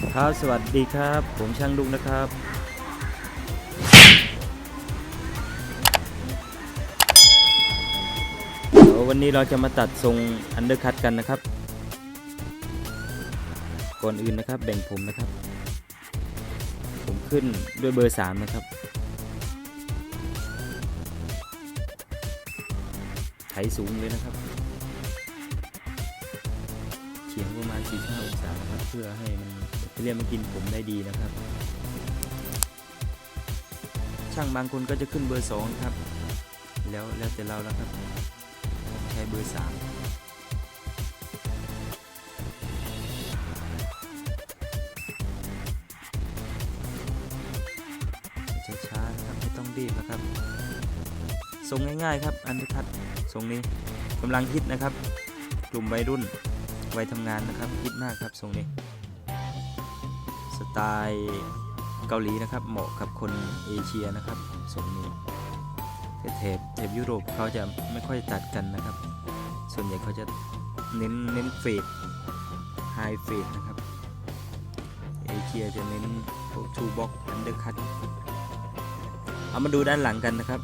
ครับสวัสดีครับ ผมช่างลุงนะครับ เดี๋ยววันนี้เราจะมาตัดทรงอันเดอร์คัตกันนะครับ ก่อนอื่นนะครับแบ่งผมนะครับ ผมขึ้นด้วยเบอร์ 3 นะครับ ไถสูงเลยนะครับียงประมาณ 45 องศานะครับ เพื่อให้มันเรียกมันกินผมได้ดีนะครับ ช่างบางคนก็จะขึ้นเบอร์2ครับ แล้วแล้วแต่เราแล้วครับ ใช้เบอร์3ช้าๆครับไม่ต้องรีบนะครับทรงง่ายๆครับ อันทุทัศน์ทรงนี้กำลังฮิตนะครับ กลุ่มวัยรุ่น วัยทำงานนะครับฮิตมากครับทรงนี้ สไตล์เกาหลีนะครับ เหมาะกับคนเอเชียนะครับทรงนี้เทปเทปยุโรปเขาจะไม่ค่อยตัดกันนะครับ ส่วนใหญ่เขาจะเน้นเน้นเฟดไฮเฟดนะครับ เอเชียจะเน้นพวกทูบ็อกอันเดอร์คัตเอามาดูด้านหลังกันนะครับ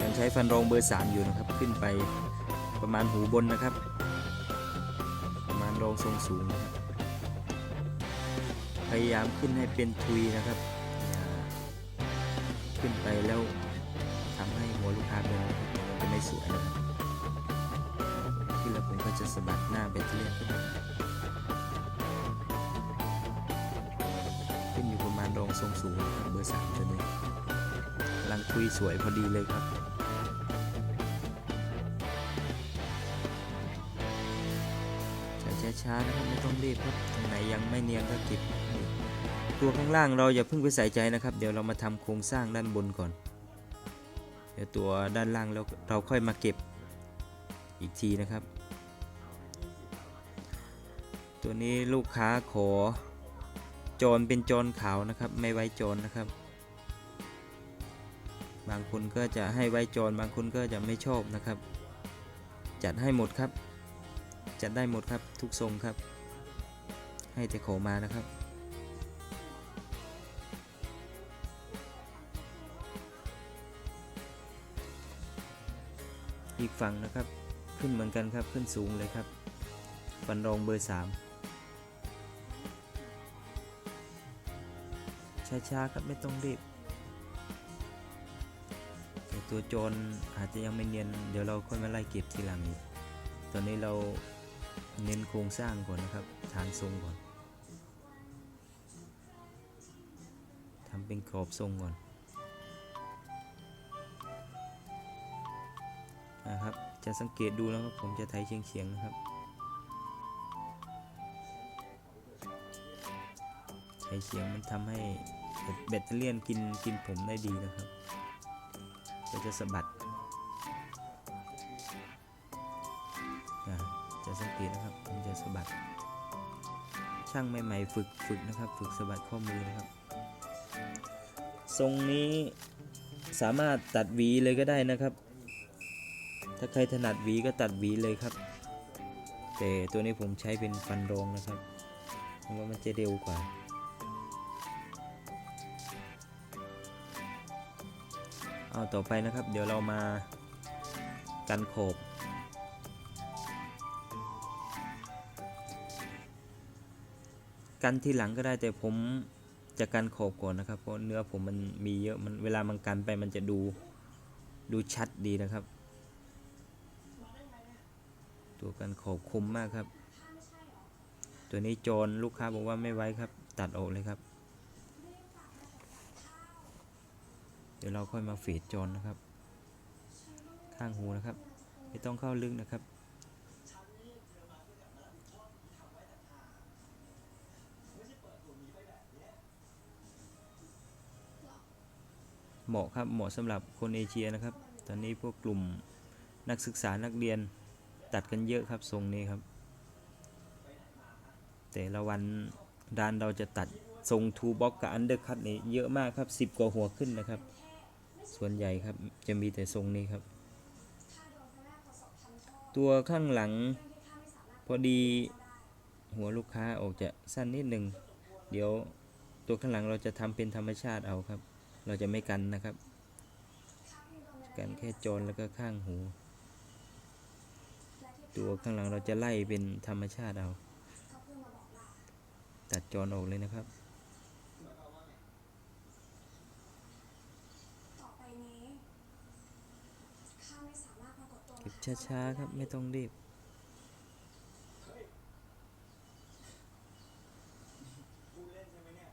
ยังใช้ฟันรองเบอร์ 3 อยู่นะครับ ขึ้นไป ประมาณหูบนนะครับ ประมาณรองทรงสูงนะครับ พยายามขึ้นให้เป็นทุยนะครับ ขึ้นไปแล้วทำให้หัวลูกค้าเป็นมันจะไม่สวยนะครับขึ้นแล้วผมก็จะสะบัดหน้าแบตเตอรี่ขึ้นมาขึ้นอยู่ประมาณรองทรงสูงครับเบอร์สามตัวนี้กำลังคุยสวยพอดีเลยครับ ช้านะครับไม่ต้องรีบครับตรงไหนยังไม่เนียนก็เก็บตัวข้างล่างเราอย่าเพิ่งไปใส่ใจนะครับ เดี๋ยวเรามาทำโครงสร้างด้านบนก่อน เดี๋ยวตัวด้านล่างแล้วเราค่อยมาเก็บอีกทีนะครับ ตัวนี้ลูกค้าขอจรเป็นจรขาวนะครับ ไม่ไว้จรนะครับ บางคนก็จะให้ไว้จรบางคนก็จะไม่ชอบนะครับ จัดให้หมดครับ จัดได้หมดครับทุกทรงครับ ให้แต่ขอมานะครับ อีกฝั่งนะครับขึ้นเหมือนกันครับขึ้นสูงเลยครับฟันรองเบอร์ 3 ช้าๆครับไม่ต้องรีบแต่ตัวโจรอาจจะยังไม่เนียน เดี๋ยวเราค่อยมาไล่เก็บทีหลังอีกตอนนี้เรา เน้นโครงสร้างก่อนนะครับ ฐานทรงก่อนทำเป็นกรอบทรงก่อนนะครับ จะสังเกตดูนะครับผมจะไทยเฉียงเฉียงๆนะครับไทยเฉียงมันทำให้แบตเตอรี่ยนกินกินผมได้ดีนะครับ ก็จะสะบัด จะสังเกตนะครับผมจะสะบัด ช่างใหม่ๆฝึกฝึกนะครับ ฝึกสะบัดข้อมือนะครับ ทรงนี้สามารถตัดหวีเลยก็ได้นะครับ ถ้าใครถนัดหวีก็ตัดหวีเลยครับ แต่ตัวนี้ผมใช้เป็นฟันรองนะครับเพราะว่ามันจะเร็วกว่าเอาต่อไปนะครับ เดี๋ยวเรามากันโขบ กันทีหลังก็ได้แต่ผมจะกันขอบก่อนนะครับ เพราะเนื้อผมมันมีเยอะมันเวลามันกันไปมันจะดูดูชัดดีนะครับ ตัวกันขอบคมมากครับ ตัวนี้โจรลูกค้าบอกว่าไม่ไว้ครับ ตัดออกเลยครับ เดี๋ยวเราค่อยมาเฟดโจรนะครับ ข้างหูนะครับ ไม่ต้องเข้าลึกนะครับ เหมาะครับเหมาะสำหรับคนเอเชียนะครับ ตอนนี้พวกกลุ่มนักศึกษานักเรียนตัดกันเยอะครับทรงนี้ครับ แต่ละวันร้านเราจะตัดทรงทูบ็อกกับอันเดอร์คัตนี่เยอะมากครับ 10 กว่าหัวขึ้นนะครับ ส่วนใหญ่ครับจะมีแต่ทรงนี้ครับ ตัวข้างหลังพอดีหัวลูกค้าออกจะสั้นนิดหนึ่งเดี๋ยวตัวข้างหลังเราจะทำเป็นธรรมชาติเอาครับ เราจะไม่กันนะครับ กันแค่จรแล้วก็ข้างหู ตัวข้างหลังเราจะไล่เป็นธรรมชาติเอา ตัดจรออกเลยนะครับเก็บช้าๆครับไม่ต้องรีบ อ่า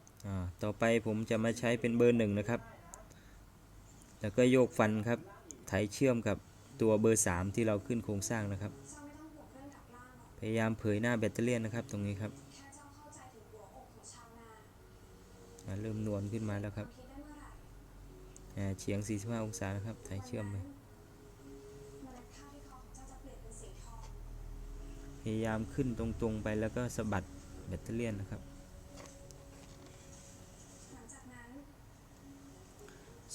ต่อไปผมจะมาใช้เป็นเบอร์หนึ่งนะครับ แล้วก็โยกฟันครับ ไถเชื่อมกับตัวเบอร์สามที่เราขึ้นโครงสร้างนะครับ พยายามเผยหน้าแบตเตอรี่นะครับ ตรงนี้ครับ เริ่มนวลขึ้นมาแล้วครับเฉียง 45 องศานะครับ ไถเชื่อมไปพยายามขึ้นตรงๆไปแล้วก็สะบัดแบตเตอรี่นะครับ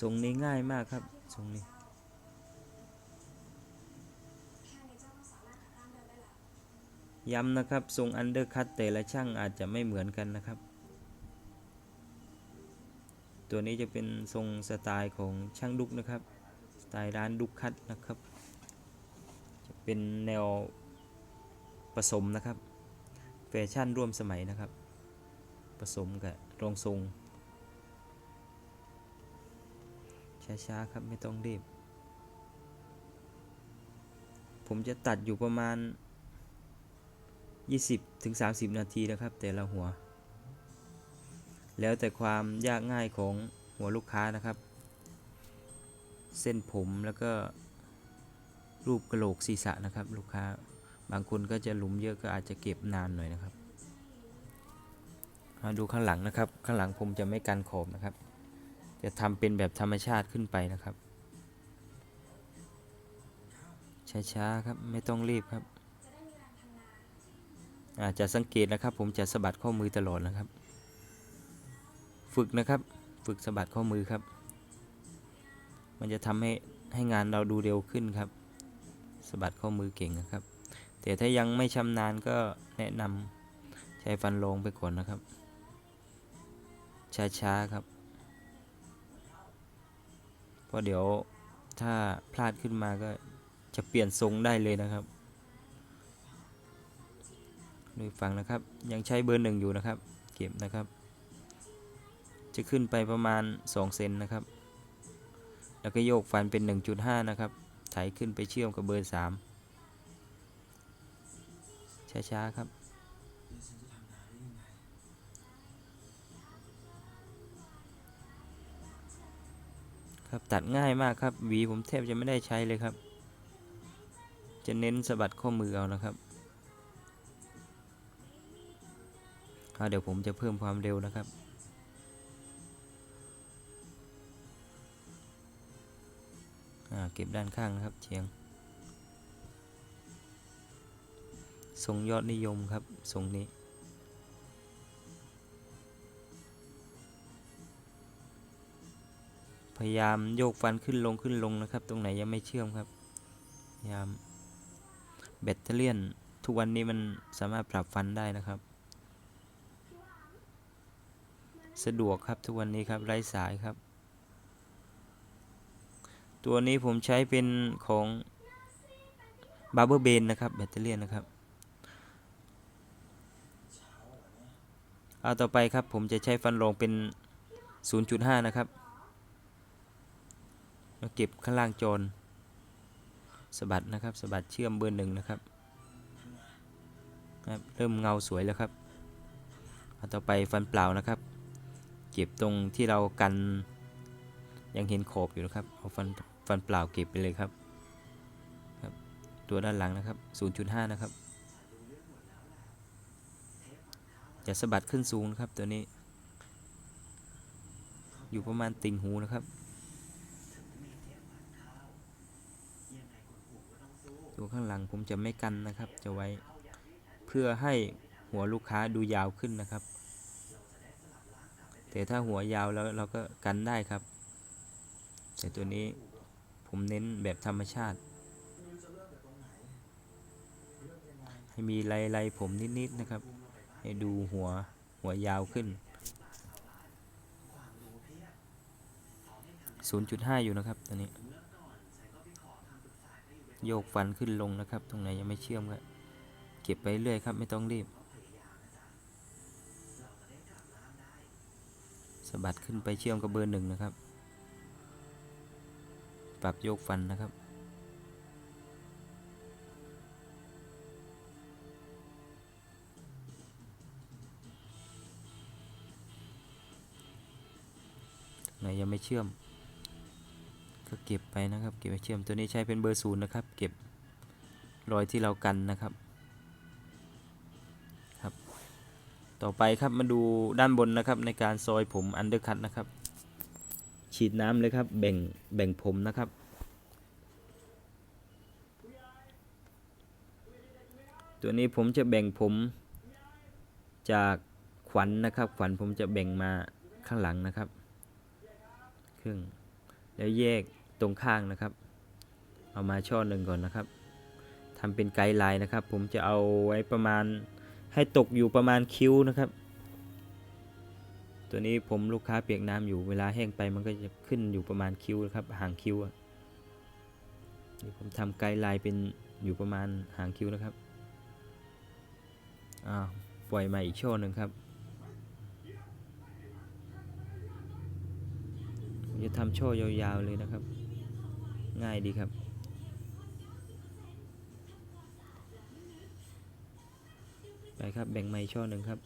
ทรงนี้ง่ายมากครับทรงนี้ย้ำนะครับทรงอันเดอร์คัตแต่ละช่างอาจจะไม่เหมือนกันนะครับ ตัวนี้จะเป็นทรงสไตล์ของช่างดุกนะครับ สไตล์ร้านดุกคัตนะครับ จะเป็นแนวผสมนะครับ แฟชั่นร่วมสมัยนะครับ ผสมกับรองทรง ช้าๆครับไม่ต้องรีบ ผมจะตัดอยู่ประมาณ 20ถึง30 นาทีนะครับ แต่ละหัว แล้วแต่ความยากง่ายของหัวลูกค้านะครับ เส้นผมแล้วก็รูปกระโหลกศีรษะนะครับลูกค้าบางคนก็จะหลุมเยอะก็อาจจะเก็บนานหน่อยนะครับมาดูข้างหลังนะครับ ข้างหลังผมจะไม่กันขอบนะครับ จะทำเป็นแบบธรรมชาติขึ้นไปนะครับ ช้าๆครับไม่ต้องรีบครับ อาจจะสังเกตนะครับ ผมจะสะบัดข้อมือตลอดนะครับ ฝึกนะครับ ฝึกสะบัดข้อมือครับ มันจะทำให้ให้งานเราดูเร็วขึ้นครับสะบัดข้อมือเก่งนะครับ แต่ถ้ายังไม่ชำนาญก็แนะนำใช้ฟันรองไปก่อนนะครับ ช้าๆครับ ราะเดี๋ยวถ้าพลาดขึ้นมาก็จะเปลี่ยนทรงได้เลยนะครับดูฟังนะครับ ยังใช้เบอร์หนึ่งอยู่นะครับ เก็บนะครับ จะขึ้นไปประมาณ 2 เซนนะครับ แล้วก็โยกฟันเป็น 1.5 นะครับ ไถขึ้นไปเชื่อมกับเบอร์ 3 ช้า ๆ ครับ ครับ ตัดง่ายมากครับหวีผมแทบจะไม่ได้ใช้เลยครับ จะเน้นสะบัดข้อมือเอานะครับเดี๋ยวผมจะเพิ่มความเร็วนะครับเก็บด้านข้างนะครับเชียงทรงยอดนิยมครับทรงนี้ พยายามโยกฟันขึ้นลงขึ้นลงนะครับ ตรงไหนยังไม่เชื่อมครับพยายามแบตเตอรี่นทุกวันนี้มันสามารถปรับฟันได้นะครับ สะดวกครับทุกวันนี้ครับไร้สายครับ ตัวนี้ผมใช้เป็นของบาร์เบอร์เบนนะครับแบตเตอรี่นนะครับเอาต่อไปครับผมจะใช้ฟันรองเป็น 0.5 นะครับ แล้วเก็บข้างล่างโจรสะบัดนะครับสะบัดเชื่อมเบอร์หนึ่งนะครับครับ เริ่มเงาสวยแล้วครับเอาต่อไปฟันเปล่านะครับ เก็บตรงที่เรากันยังเห็นขอบอยู่นะครับเอาฟันฟันเปล่าเก็บไปเลยครับครับ ตัวด้านหลังนะครับ 0.5 นะครับจะสะบัดขึ้นสูงนะครับตัวนี้ อยู่ประมาณติ่งหูนะครับ ตัวข้างหลังผมจะไม่กันนะครับ จะไว้เพื่อให้หัวลูกค้าดูยาวขึ้นนะครับ แต่ถ้าหัวยาวแล้วเราก็กันได้ครับ แต่ตัวนี้ผมเน้นแบบธรรมชาติ ให้มีลายๆผมนิดๆนะครับ ให้ดูหัวหัวยาวขึ้น 0.5 อยู่นะครับตอนนี้ โยกฟันขึ้นลงนะครับ ตรงไหนยังไม่เชื่อมก็เก็บไปเรื่อยครับไม่ต้องรีบสะบัดขึ้นไปเชื่อมกับเบอร์หนึ่งนะครับ ปรับโยกฟันนะครับ ไหนยังไม่เชื่อม ก็เก็บไปนะครับ เก็บไปเชื่อมตัวนี้ใช้เป็นเบอร์ศูนย์นะครับ เก็บรอยที่เรากันนะครับครับ ต่อไปครับมาดูด้านบนนะครับ ในการซอยผมอันเดอร์คัตนะครับ ฉีดน้ำเลยครับ แบ่งแบ่งผมนะครับตัวนี้ผมจะแบ่งผมจากขวัญนนะครับ ขวัญผมจะแบ่งมาข้างหลังนะครับ ครึ่ง แล้วแยก ตรงข้างนะครับ เอามาช่อหนึ่งก่อนนะครับทำเป็นไกด์ไลน์นะครับ ผมจะเอาไว้ประมาณให้ตกอยู่ประมาณคิ้วนะครับ ตัวนี้ผมลูกค้าเปียกน้ำอยู่เวลาแห้งไปมันก็จะขึ้นอยู่ประมาณคิ้วนะครับห่างคิ้วนี่ผมทำไกด์ไลน์เป็นอยู่ประมาณห่างคิ้วนะครับอ้าปล่อยมาอีกช่อหนึ่งครับ ผม จะทำโชว์ยาวๆเลยนะครับ ง่ายดีครับ ไปครับแบ่งไม้ช่อหนึ่งครับ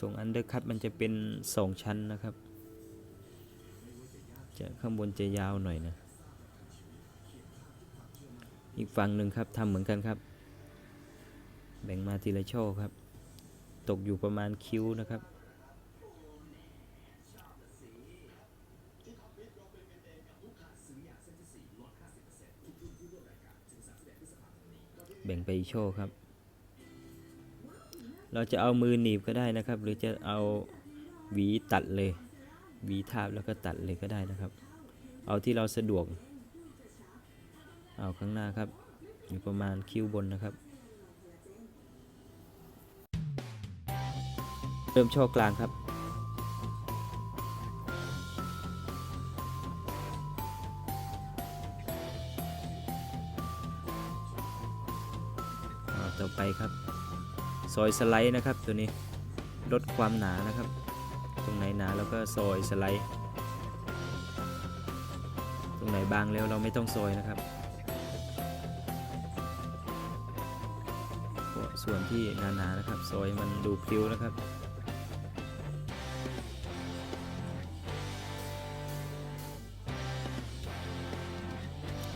ส่งอันเดอร์คัตมันจะเป็นสองชั้นนะครับ จะข้างบนจะยาวหน่อยนะ อีกฝั่งหนึ่งครับทำเหมือนกันครับ บ่งมาทีละช่อครับ ตกอยู่ประมาณคิ้วนะครับ แบ่งไปอีกช่อครับ เราจะเอามือหนีบก็ได้นะครับ หรือจะเอาหวีตัดเลยหวีทาบแล้วก็ตัดเลยก็ได้นะครับ เอาที่เราสะดวก เอาข้างหน้าครับ อยู่ประมาณคิ้วบนนะครับ เริ่มช่อกลางครับ ต่อไปครับ ซอยสไลด์นะครับตัวนี้ลดความหนานะครับ ตรงไหนหนาเราก็ซอยสไลด์ ตรงไหนบางแล้วเราไม่ต้องซอยนะครับส่วนที่หนาๆนะครับ ซอยมันดูพลิ้วนะครับ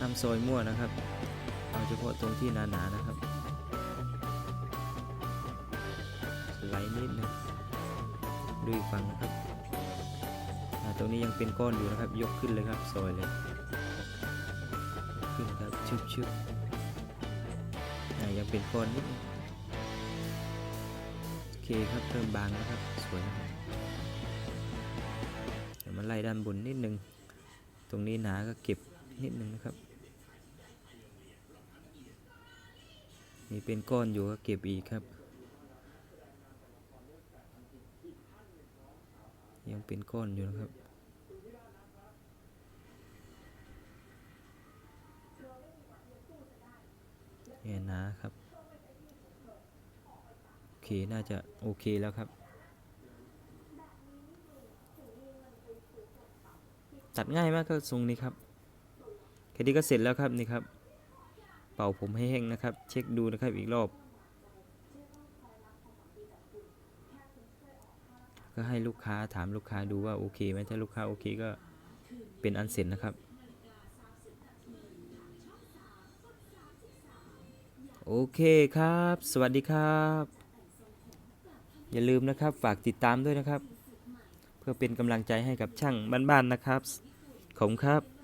ห้ามซอยมั่วนะครับ เอาเฉพาะตรงที่หนาๆนะครับสไลด์นิดหนึงดูอีกฝั่งนะครับตรงนี้ยังเป็นก้อนอยู่นะครับ ยกขึ้นเลยครับซอยเลยขึ้นครับชึบชึบยังเป็นก้อนนิดโอเคครับเริ่มบางแล้วครับสวยนะครับเดี๋ยวมาไล่ด้านบนนิดนึง ตรงนี้หนาก็เก็บนิดนึงนะครับ นี่เป็นก้อนอยู่ก็เก็บอีกครับ ยังเป็นก้อนอยู่นะครับ เนี่ยนะครับ โอเค น่าจะโอเคแล้วครับ ตัดง่ายมากก็ทรงนี้ครับแค่นี้ก็เสร็จแล้วครับนี่ครับ เป่าผมให้แห้งนะครับ เช็คดูนะครับอีกรอบ ก็ให้ลูกค้าถามลูกค้าดูว่าโอเคไหมถ้าลูกค้าโอเคก็เป็นอันเสร็จนะครับ โอเคครับ สวัสดีครับ อย่าลืมนะครับฝากติดตามด้วยนะครับ เพื่อเป็นกำลังใจให้กับช่างบ้านๆนะครับ ขอบคุณครับ